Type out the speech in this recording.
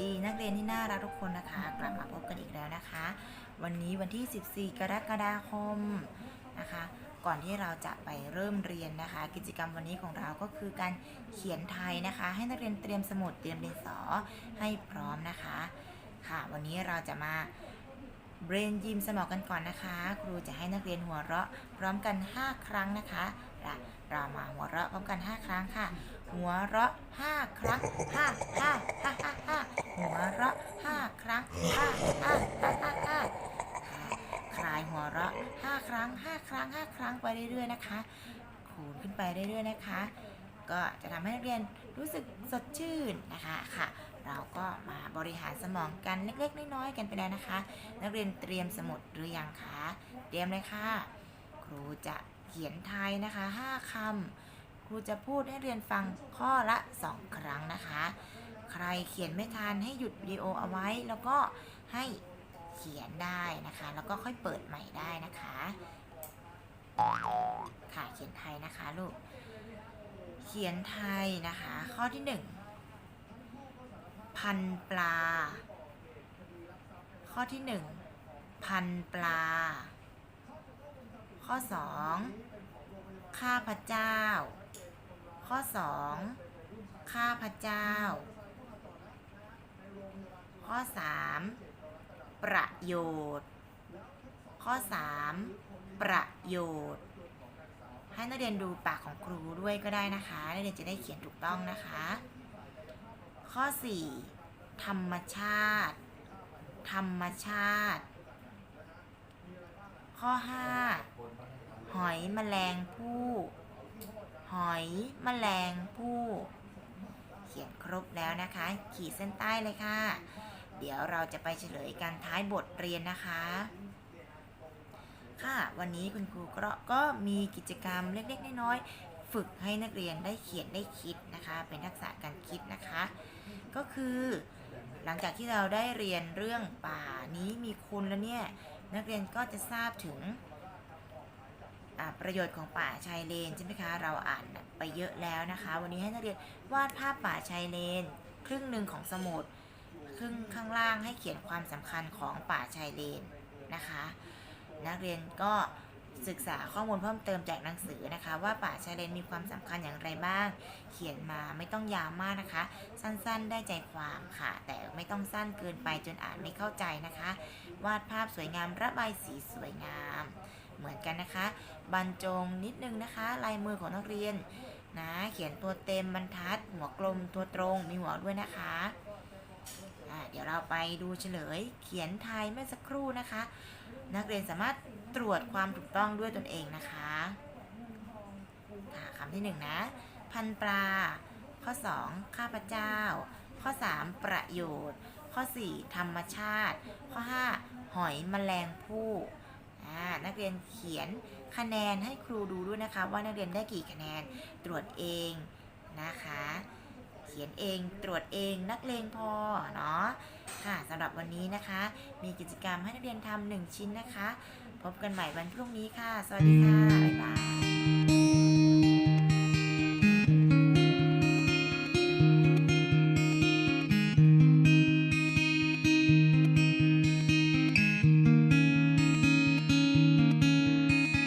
ดีนักเรียนที่น่ารักทุกคนนะคะ กลับมาพบกันอีกแล้วนะคะ วันนี้วันที่ 14 กรกฎาคมนะคะ ก่อนที่เราจะไปเริ่มเรียนนะคะ กิจกรรมวันนี้ของเราก็คือการเขียนไทยนะคะ ให้นักเรียนเตรียมสมุดเตรียมดินสอให้พร้อมนะคะ ค่ะ วันนี้เราจะมาเบรนยิมสมองกันก่อนนะคะ ครูจะให้นักเรียนหัวเราะพร้อมกัน 5 ครั้งนะคะอะเรามาหัวเราะพร้อมกัน 5 ครั้งค่ะ หัวเราะ 5 ครั้ง5 5 5 5 5 หัวเราะ5ครั้ง5 5 5 5 5คลายหัวเราะ5ครั้ง5ครั้ง5ครั้งไปเรื่อยๆนะคะคูณขึ้นไปเรื่อยๆนะคะ ก็จะทำให้นักเรียนรู้สึกสดชื่นนะคะค่ะเราก็มาบริหารสมองกันเล็กๆน้อยๆกันไปแล้วนะคะ นักเรียนเตรียมสมุดหรือยังคะเตรียมเลยค่ะ ครูจะเขียนไทยนะคะ 5คำครูจะพูดให้เรียนฟังข้อละ 2 ครั้งนะคะ รเขียนไม่ทันให้หยุดวิดีโอเอาไว้ แล้วก็ให้เขียนได้นะคะ แล้วก็ค่อยเปิดใหม่ได้นะคะ ค่ะเขียนไทยนะคะลูก เขียนไทยนะคะ ข้อที่หนึ่งพันปลา ข้อที่หนึ่งพันปลา ข้อสองข้าพเจ้า ข้อสองข้าพเจ้า ข้อสามประโยชน์ ข้อสามประโยชน์ ให้นักเรียนดูปากของครูด้วยก็ได้นะคะนักเรียนจะได้เขียนถูกต้องนะคะ ข้อ 4 ธรรมชาติ ธรรมชาติ ข้อ 5 หอยแมลงภู่หอยแมลงภู่เขียนครบแล้วนะคะ ขีดเส้นใต้เลยค่ะ เดี๋ยวเราจะไปเฉลยกันท้ายบทเรียนนะคะ ค่ะวันนี้คุณครูก็ก็มีกิจกรรมเล็กๆน้อยๆฝึกให้นักเรียนได้เขียนได้คิดนะคะ เป็นทักษะการคิดนะคะ ก็คือหลังจากที่เราได้เรียนเรื่องป่านี้มีคุณแล้วเนี่ยนักเรียนก็จะทราบถึงประโยชน์ของป่าชายเลนใช่ไหมคะเราอ่านไปเยอะแล้วนะคะ วันนี้ให้นักเรียนวาดภาพป่าชายเลน ครึ่งหนึ่งของสมุด ครึ่งข้างล่างให้เขียนความสำคัญของป่าชายเลนนะคะ นักเรียนก็ศึกษาข้อมูลเพิ่มเติมจากหนังสือนะคะ ว่าป่าชายเลนมีความสำคัญอย่างไรบ้าง เขียนมาไม่ต้องยาวมากนะคะ สั้นๆได้ใจความค่ะ แต่ไม่ต้องสั้นเกินไปจนอ่านไม่เข้าใจนะคะ วาดภาพสวยงามระบายสีสวยงาม เหมือนกันนะคะ บรรจงนิดนึงนะคะลายมือของนักเรียนนะเขียนตัวเต็มบรรทัด หัวกลมตัวตรงมีหัวด้วยนะคะ เดี๋ยวเราไปดูเฉลย เขียนไทยเมื่อสักครู่นะคะ นักเรียนสามารถตรวจความถูกต้องด้วยตนเองนะคะค่ะคำที่หนึ่งนะ พันปลา ข้อ2ข้าพเจ้า ข้อ3ประโยชน์ ข้อ4ธรรมชาติ ข้อ5หอยแมลงภู่นักเรียนเขียนคะแนนให้ครูดูด้วยนะคะ ว่านักเรียนได้กี่คะแนนตรวจเองนะคะ เขียนเอง ตรวจเองนักเลงพอเนาะค่ะสำหรับวันนี้นะคะ มีกิจกรรมให้นักเรียนทำหนึ่งชิ้นนะคะ พบกันใหม่วันพรุ่งนี้ค่ะ สวัสดีค่ะ บ๊ายบาย